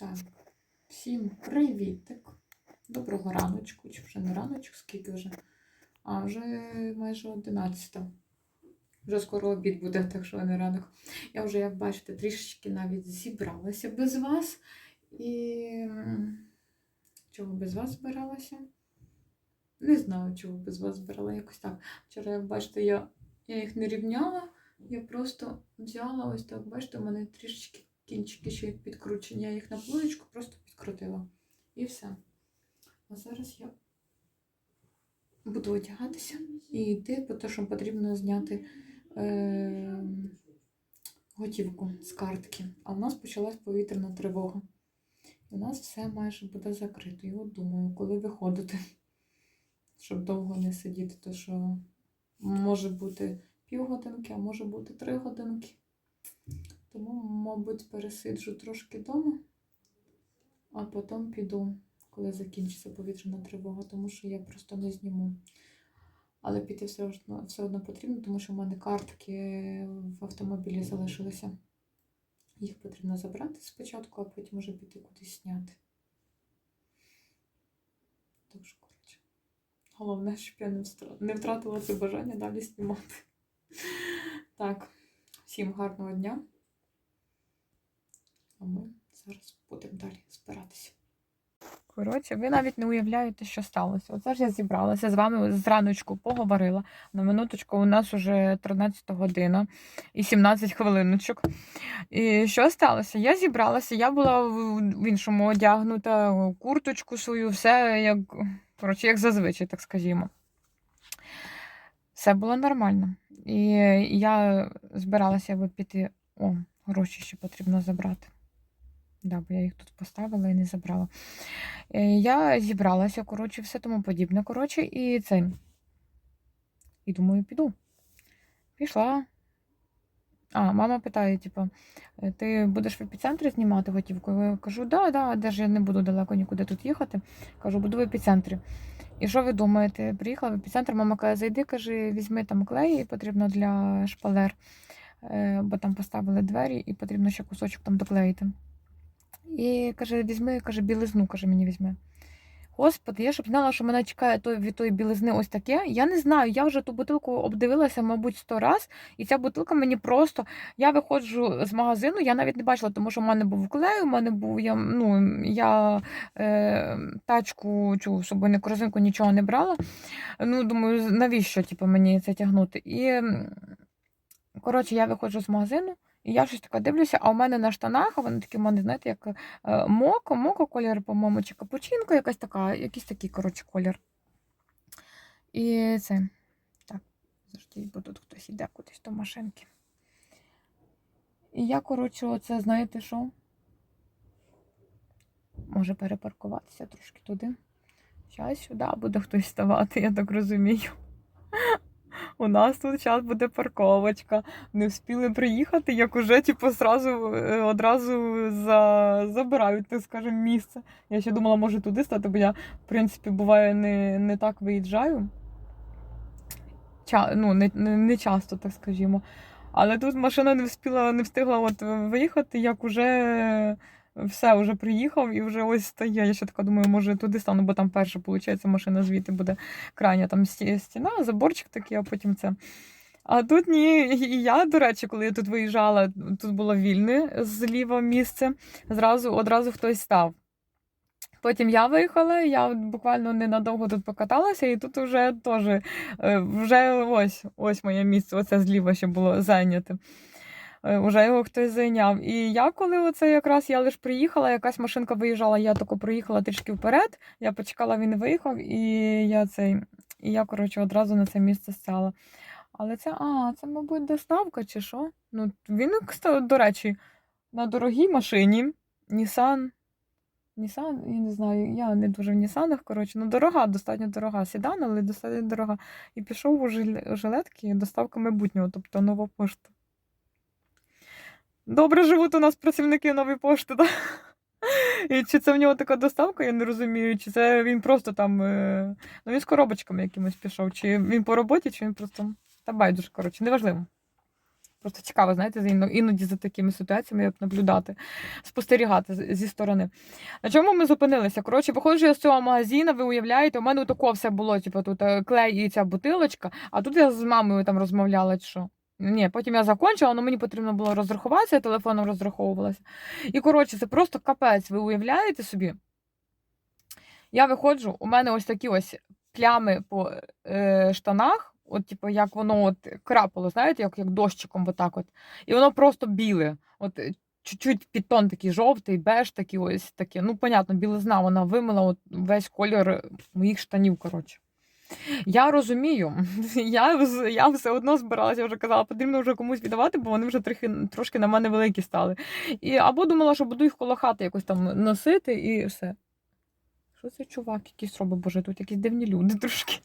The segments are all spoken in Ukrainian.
Так, всім привітик. Доброго раночку, чи вже не раночок, скільки вже? А, вже майже 11. Вже скоро обід буде, так що не ранок. Я вже, як бачите, трішечки навіть зібралася без вас. І чого без вас збиралася? Не знаю, чого без вас збирала, якось так. Вчора, як бачите, я, я їх не рівняла, я просто взяла ось так, бачите, у мене трішечки кінчики ще підкручені. Я їх на плоєчку просто підкрутила. І все. А зараз я буду одягатися і йти, бо то, що потрібно зняти е- готівку з картки. А в нас почалась повітряна тривога. І у нас все майже буде закрито. І от думаю, коли виходити, щоб довго не сидіти, то що може бути півгодинки, а може бути три годинки. Тому, мабуть, пересиджу трошки вдома, а потім піду, коли закінчиться повітряна тривога, тому що я просто не зніму. Але піти все одно, все одно потрібно, тому що в мене картки в автомобілі залишилися. Їх потрібно забрати спочатку, а потім вже піти кудись зняти. Що, коротше, головне, щоб я не втратила це бажання далі знімати. Так, всім гарного дня. А ми зараз будемо далі збиратися. Коротше, ви навіть не уявляєте, що сталося. Оце ж я зібралася з вами зраночку поговорила. На минуточку у нас вже 13 година і 17 хвилиночок. І що сталося? Я зібралася, я була в іншому одягнута, курточку свою, все як, коротше, як зазвичай, так скажімо. Все було нормально. І я збиралася би піти. О, гроші ще потрібно забрати. Да, бо я їх тут поставила і не забрала. Е, Я зібралася, коротше, все тому подібне. Коротше, і це. І думаю, піду. Пішла. А, мама питає, типу, «Е, ти будеш в епіцентрі знімати готівку? Я кажу, да, да, де ж я не буду далеко нікуди тут їхати. Кажу, буду в епіцентрі. І що ви думаєте? Приїхала в епіцентр, мама каже, зайди, каже, візьми там клей, потрібно для шпалер, е, бо там поставили двері і потрібно ще кусочок там доклеїти. І каже, візьми, каже, білизну, каже, мені візьми. Господи, я щоб знала, що мене чекає той, від тої білизни ось таке. Я не знаю, я вже ту бутилку обдивилася, мабуть, сто раз, і ця бутилка мені просто. Я виходжу з магазину, я навіть не бачила, тому що в мене був клей, у мене був я, ну, я е, тачку, цю собою корзинку нічого не брала. Ну, думаю, навіщо типу, мені це тягнути? І, коротше, я виходжу з магазину. І я щось таке дивлюся, а у мене на штанах, вони такі, в мене, знаєте, як е, моко, моко колір, по-моєму, чи капучинка якась така, якийсь такий, коротше, колір. І це. Так, завжди, бо тут хтось іде кудись до машинки. І я, коротше, оце, знаєте що? Може перепаркуватися трошки туди. Зараз сюди буде хтось ставати, я так розумію. У нас тут зараз буде парковочка. Не встигли приїхати, як уже типу, сразу, е, одразу за... забирають, так скажемо, місце. Я ще думала, може туди стати, бо я, в принципі, буває, не, не так виїжджаю. Ча... Ну, не, не, не часто, так скажімо. Але тут машина не встигла, не встигла от виїхати, як уже все, вже приїхав і вже ось стає. Я ще така думаю, може туди стану, бо там перша, виходить, машина звідти буде крайня там стіна, заборчик такий, а потім це. А тут ні, і я, до речі, коли я тут виїжджала, тут було вільне зліва місце, зразу одразу хтось став. Потім я виїхала, я буквально ненадовго тут покаталася, і тут вже теж е, вже ось ось моє місце, оце зліва ще було зайняте. Е, Уже його хтось зайняв. І я, коли оце якраз я лише приїхала, якась машинка виїжджала, я тако проїхала трішки вперед, я почекала, він виїхав, і я цей, і я, коротше, одразу на це місце стала. Але це, а, це, мабуть, доставка чи що? Ну, він, до речі, на дорогій машині. Nissan. Nissan, я не знаю, я не дуже в Нісанах, коротше, ну дорога, достатньо дорога. Седан, але достатньо дорога. І пішов у жилетки доставка майбутнього, тобто нова пошта. Добре живуть у нас працівники нової пошти, так? І чи це в нього така доставка, я не розумію, чи це він просто там. е, Ну, він з коробочками якимось пішов, чи він по роботі, чи він просто. Та байдуже, коротше, неважливо. Просто цікаво, знаєте, іноді за такими ситуаціями як наблюдати, спостерігати зі сторони. На чому ми зупинилися? Коротше, виходжу я з цього магазину, ви уявляєте, у мене тако все було, типу, тут е, клей і ця бутилочка, а тут я з мамою там розмовляла, що. Ні, потім я закончила, але мені потрібно було розрахуватися, я телефоном розраховувалася. І коротше, це просто капець, ви уявляєте собі? Я виходжу, у мене ось такі ось плями по е, штанах, от, типу, як воно от крапало, знаєте, як, як дощиком, отак от. І воно просто біле. От е, чуть-чуть підтон такий жовтий, беж такий ось таке. Ну, понятно, білизна, вона вимила от весь колір моїх штанів, коротше. Я розумію, я, я все одно збиралася, вже казала, потрібно вже комусь віддавати, бо вони вже трохи, трошки на мене великі стали. І, або думала, що буду їх коло хати якось там носити і все. Що це чувак якийсь робить, боже, тут якісь дивні люди трошки.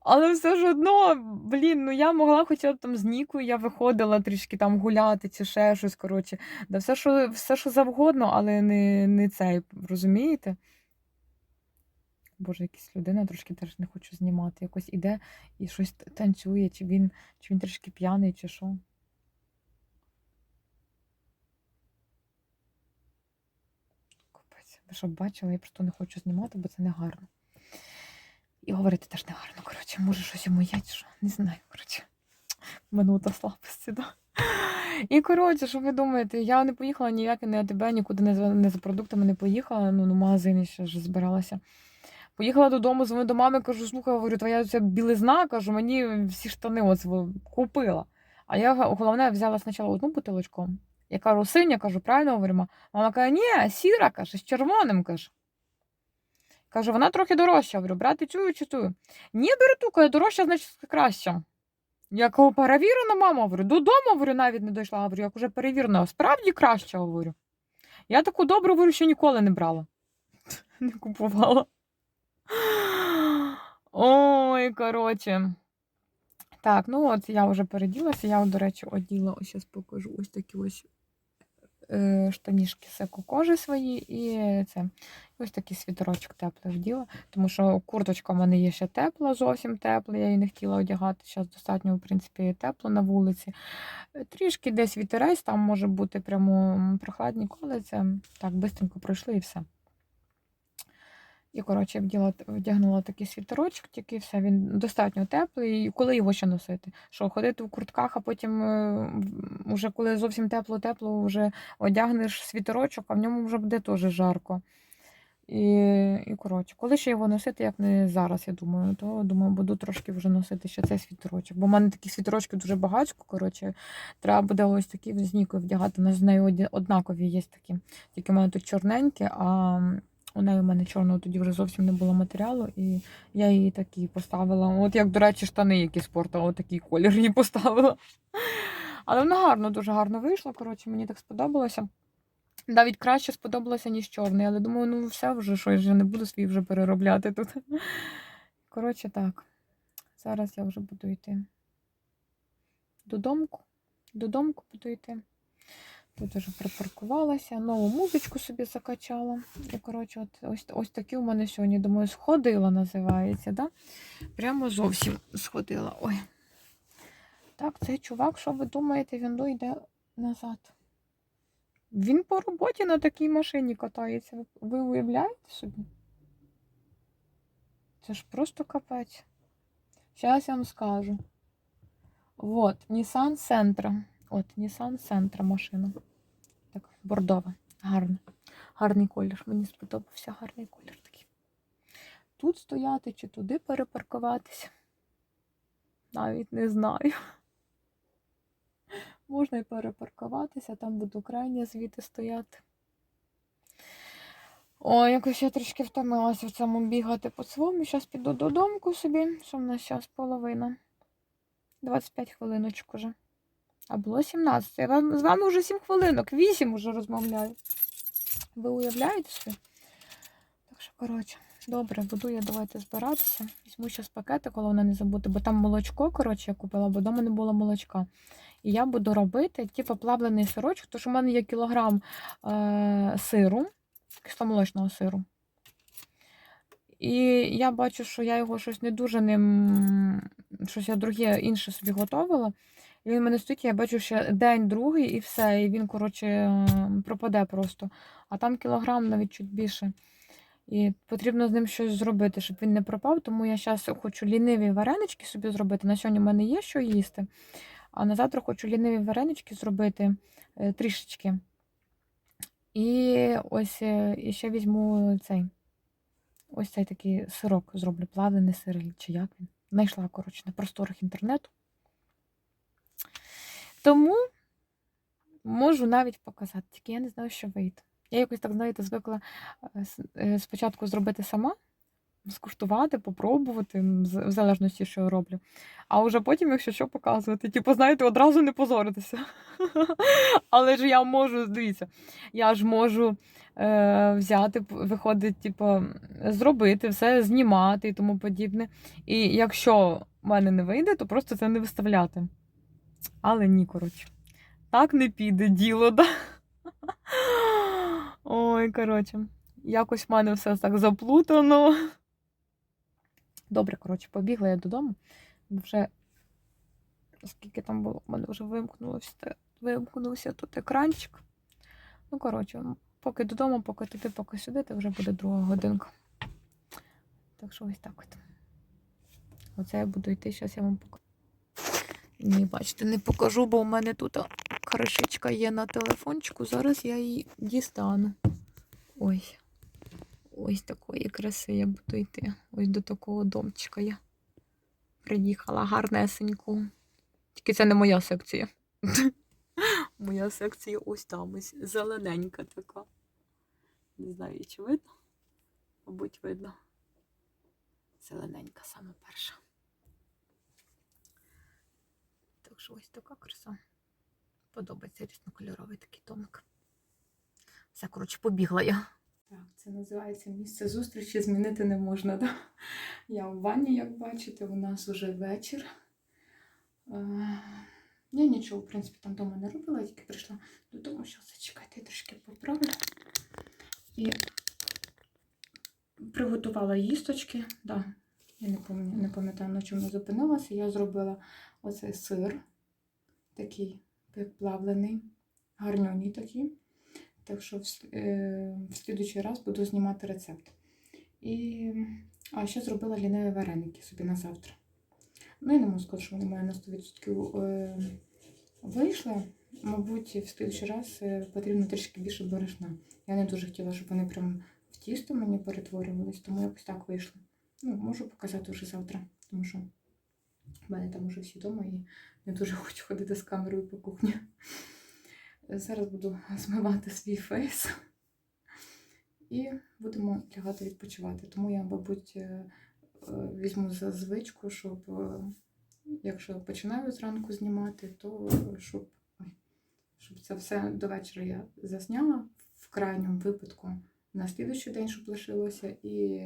Але все ж одно, блін, ну я могла хоча б там з Нікою, я виходила трішки там гуляти чи ще щось, коротше. Да все, що, все, що завгодно, але не, не цей, розумієте? Боже, якась людина трошки теж не хочу знімати. Якось іде і щось танцює, чи він, чи він трішки п'яний, чи що. Ви що бачили? Я просто не хочу знімати, бо це не гарно. І говорити теж не гарно. Коротше, може щось йому є, чи що. Не знаю, коротше. Минута слабості, да. І коротше, що ви думаєте, я не поїхала ніяке не АТБ, нікуди не за, не за продуктами не поїхала, ну, на магазині ще ж збиралася. Поїхала додому, дзвоню до мами, кажу, слухай, говорю, твоя ця білизна, кажу, мені всі штани от купила. А я головне взяла спочатку одну бутилочку. Я кажу, синя, кажу, правильно говоримо? Мама каже, ні, сіра, каже, з червоним, каже. Кажу, вона трохи дорожча. Говорю, брати чую чи тую. Ні, беру ту, каже, дорожча, значить краща. Я кажу, перевірена, мама, говорю, додому, говорю, навіть не дійшла. Говорю, як уже перевірена, справді краще, говорю. Я таку добру, говорю, ще ніколи не брала. Не купувала. Ой, коротше. Так, ну от я вже переділася. Я, до речі, оділа, ось зараз покажу ось такі ось е, штанішки секу кожи свої і це. Ось такий світерочок теплий вділа, тому що курточка в мене є ще тепла, зовсім тепла, я її не хотіла одягати. Зараз достатньо, в принципі, тепло на вулиці. Трішки десь вітерець, там може бути прямо прохладні але це так, бистренько пройшли і все. І, коротше, вділа, вдягнула такий світерочок, тільки все, він достатньо теплий. І коли його ще носити? Що ходити в куртках, а потім, е, уже коли зовсім тепло-тепло, вже одягнеш світерочок, а в ньому вже буде теж жарко. І, і коротше, коли ще його носити, як не зараз, я думаю, то думаю, буду трошки вже носити ще цей світерочок. Бо в мене таких світерочків дуже багатько. Коротше, треба буде ось такі з Нікою вдягати. У нас з нею однакові є такі. Тільки в мене тут чорненькі, а у неї у мене чорного тоді вже зовсім не було матеріалу, і я її такі поставила. От як, до речі, штани, які спортила, отакий колір її поставила. Але воно гарно, дуже гарно вийшло. Коротше, мені так сподобалося. Навіть краще сподобалося, ніж чорний, але думаю, ну все вже щось вже не буду свій вже переробляти тут. Коротше, так. Зараз я вже буду йти додомку. Додомку буду йти. Тут вже припаркувалася, нову музичку собі закачала. І, коротше, от, ось, ось такі у мене сьогодні, думаю, сходила, називається, да? Прямо зовсім сходила. Ой. Так, цей чувак, що ви думаєте, він йде назад. Він по роботі на такій машині катається. Ви- уявляєте собі? Це ж просто капець. Зараз я вам скажу. Вот, Nissan Sentra. От, Nissan Sentra машина. Так, бордова. Гарна. Гарний колір. Мені сподобався гарний колір такий. Тут стояти чи туди перепаркуватися. Навіть не знаю. Можна і перепаркуватися, там буду крайня звідти стояти. Ой, якось я трішки втомилася в цьому бігати по своєму. Зараз піду додому собі, що в нас зараз половина. 25 хвилиночок уже. А було 17. Я вам, з вами вже 7 хвилинок, 8 уже розмовляю. Ви уявляєте собі? Так що, коротше, добре, буду я давайте збиратися. Візьму зараз пакетик, головне не забути, бо там молочко, коротше, я купила, бо вдома не було молочка. І я буду робити типу плавлений сирочок, тому що в мене є кілограм е- сиру, кисломолочного сиру. І я бачу, що я його щось не дуже ним, щось я друге інше собі готувала. Він в мене стоїть, я бачу ще день, другий, і все. І він, коротше, е, пропаде просто. А там кілограм навіть чуть більше. І потрібно з ним щось зробити, щоб він не пропав. Тому я зараз хочу ліниві варенички собі зробити. На сьогодні в мене є що їсти. А на завтра хочу ліниві варенички зробити е, трішечки. І ось е, і ще візьму цей. Ось цей такий сирок зроблю, плавлений сир, чи як він. Знайшла, коротше, на просторах інтернету. Тому можу навіть показати, тільки я не знаю, що вийде. Я якось так, знаєте, звикла е, е, спочатку зробити сама, скуштувати, попробувати, в залежності, що я роблю. А вже потім, якщо що, показувати. Типу, знаєте, одразу не позоритися. Але ж я можу, дивіться, я ж можу е, взяти, виходить, типу, зробити все, знімати і тому подібне. І якщо в мене не вийде, то просто це не виставляти. Але ні, коротше. Так не піде діло, да? Ой, коротше. Якось в мене все так заплутано. Добре, коротше, побігла я додому. Вже скільки там було, в мене вже вимкнулося, вимкнувся тут екранчик. Ну, коротше, поки додому, поки туди, поки сюди, то вже буде друга годинка. Так що ось так от. Оце я буду йти, зараз я вам покажу. Ні, бачите, не покажу, бо у мене тут кришечка є на телефончику. Зараз я її дістану. Ой. Ось такої краси я буду йти. Ось до такого домчика я приїхала гарнесенько. Тільки це не моя секція. Моя секція ось там, ось зелененька така. Не знаю, чи видно. Мабуть, видно. Зелененька саме перша. Так що ось така краса. Подобається різнокольоровий такий домик. Все, коротше, побігла я. Так, це називається місце зустрічі, змінити не можна. Да? Я в ванні, як бачите, у нас вже вечір. Е, Я нічого, в принципі, там вдома не робила, тільки прийшла додому, що зачекайте, я трішки поправлю. І приготувала їсточки. Да, я не пам'ятаю, на чому зупинилася. Я зробила оцей сир, такий плавлений, гарньоній такий. Так що в, е, в слідуючий раз буду знімати рецепт. І, а ще зробила ліниві вареники собі на завтра. Ну, я не можу сказати, що вони мене на 100% е, вийшли. Мабуть, в слідуючий раз е, потрібно трішки більше борошна. Я не дуже хотіла, щоб вони прям в тісто мені перетворювались, тому якось так вийшло. Ну, можу показати вже завтра, тому що в мене там уже всі вдома і не дуже хочу ходити з камерою по кухні. Зараз буду змивати свій фейс і будемо лягати відпочивати. Тому я, мабуть, е, е, візьму за звичку, щоб е, якщо починаю зранку знімати, то щоб, щоб це все до вечора я засняла в крайньому випадку на слідуючий день, щоб лишилося, і,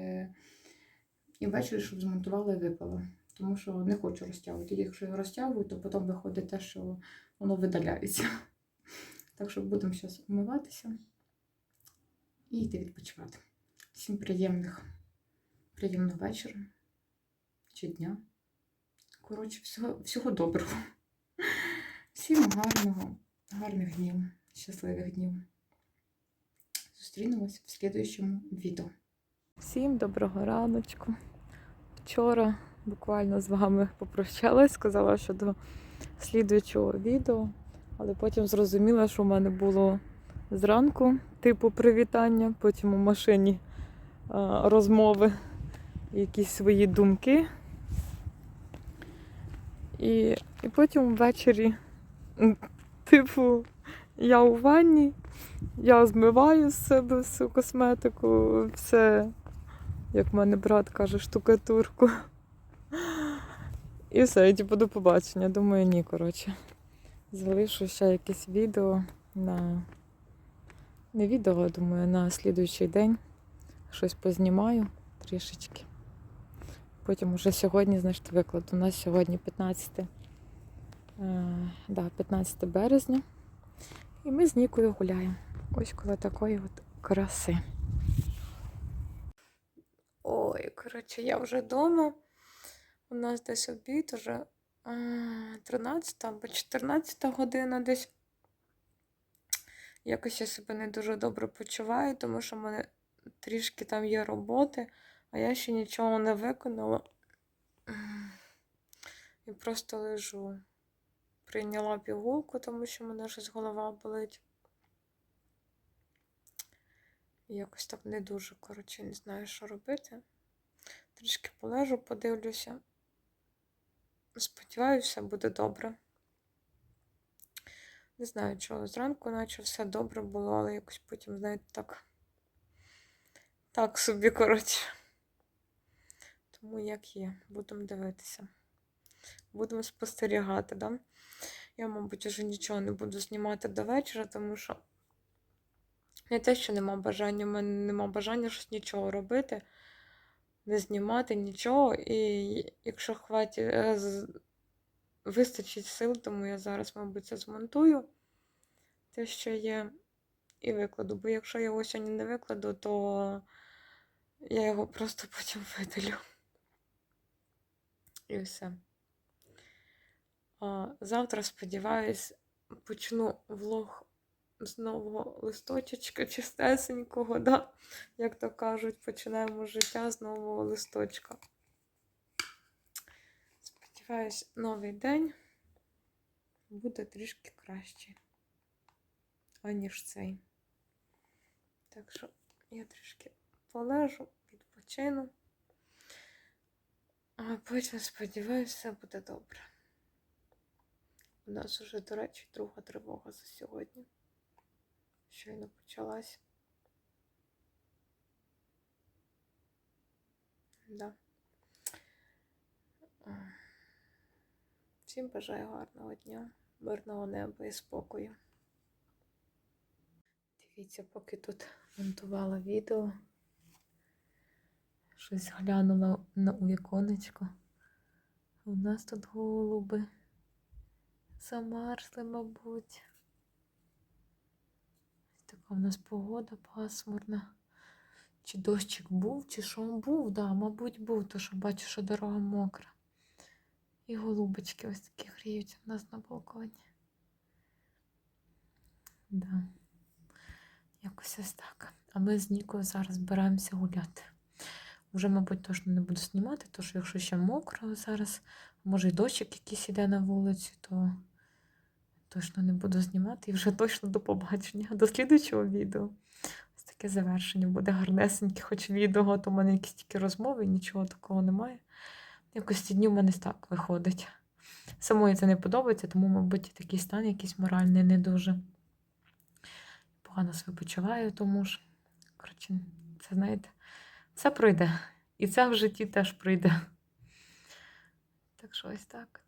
і ввечері, щоб змонтувала і випала. Тому що не хочу розтягувати. Якщо я розтягую, то потім виходить те, що воно видаляється. Так що будемо зараз умиватися і йти відпочивати. Всім приємних, приємного вечора чи дня. Коротше, всього, всього доброго. Всім гарного, гарних днів, щасливих днів. Зустрінемось в слідуючому відео. Всім доброго раночку. Вчора буквально з вами попрощалась, сказала, що до слідуючого відео, але потім зрозуміла, що в мене було зранку, типу привітання, потім у машині розмови, якісь свої думки. І, і потім ввечері, типу, я у ванні, я змиваю з себе всю косметику, все, як в мене брат каже, штукатурку. І все, і типу до побачення. Думаю, ні, коротше. Залишу ще якесь відео на. Не відео, а думаю, на слідуючий день. Щось познімаю трішечки. Потім уже сьогодні, значить, викладу. У нас сьогодні 15, е, да, 15 березня. І ми з Нікою гуляємо. Ось коло такої от краси. Ой, коротше, я вже вдома. У нас десь обід уже 13 або 14 година десь. Якось я себе не дуже добре почуваю, тому що в мене трішки там є роботи, а я ще нічого не виконала. І просто лежу. Прийняла пігулку, тому що мене щось голова болить. Якось так не дуже, коротше, не знаю, що робити. Трішки полежу, подивлюся. Сподіваюся, буде добре. Не знаю, чого зранку, наче все добре було, але якось потім, знаєте, так. Так собі, коротше. Тому як є, будемо дивитися. Будемо спостерігати, да? Я, мабуть, вже нічого не буду знімати до вечора, тому що не те, що нема бажання, в мене нема бажання щось нічого робити, не знімати нічого. І якщо хватить, е, вистачить сил, тому я зараз, мабуть, це змонтую. Те, що є, і викладу. Бо якщо я його сьогодні не викладу, то я його просто потім видалю. І все. Завтра, сподіваюсь, почну влог з нового листочечка чистесенького, да? як то кажуть, починаємо життя з нового листочка. Сподіваюсь, новий день буде трішки кращий, аніж цей. Так що я трішки полежу, відпочину. А потім, сподіваюся, все буде добре. У нас уже, до речі, друга тривога за сьогодні. Щойно почалась. Да. Всім бажаю гарного дня, мирного неба і спокою. Дивіться, поки тут монтувала відео. Щось глянула на у віконечко. У нас тут голуби. Замерзли, мабуть. Така в нас погода пасмурна. Чи дощик був, чи що був, да, мабуть, був, то що бачу, що дорога мокра. І голубочки ось такі гріються в нас на балконі. Да. Якось ось так. А ми з Нікою зараз збираємося гуляти. Вже, мабуть, точно не буду знімати, тому що якщо ще мокро зараз, може й дощик якийсь іде на вулиці, то точно не буду знімати і вже точно до побачення. До слідуючого відео. Ось таке завершення буде гарнесеньке, хоч відео, то в мене якісь тільки розмови, нічого такого немає. Якось ці дні в мене так виходить. Самої це не подобається, тому, мабуть, такий стан якийсь моральний не дуже. Погано себе почуваю, тому ж, коротше, це знаєте, все пройде. І це в житті теж пройде. Так що ось так.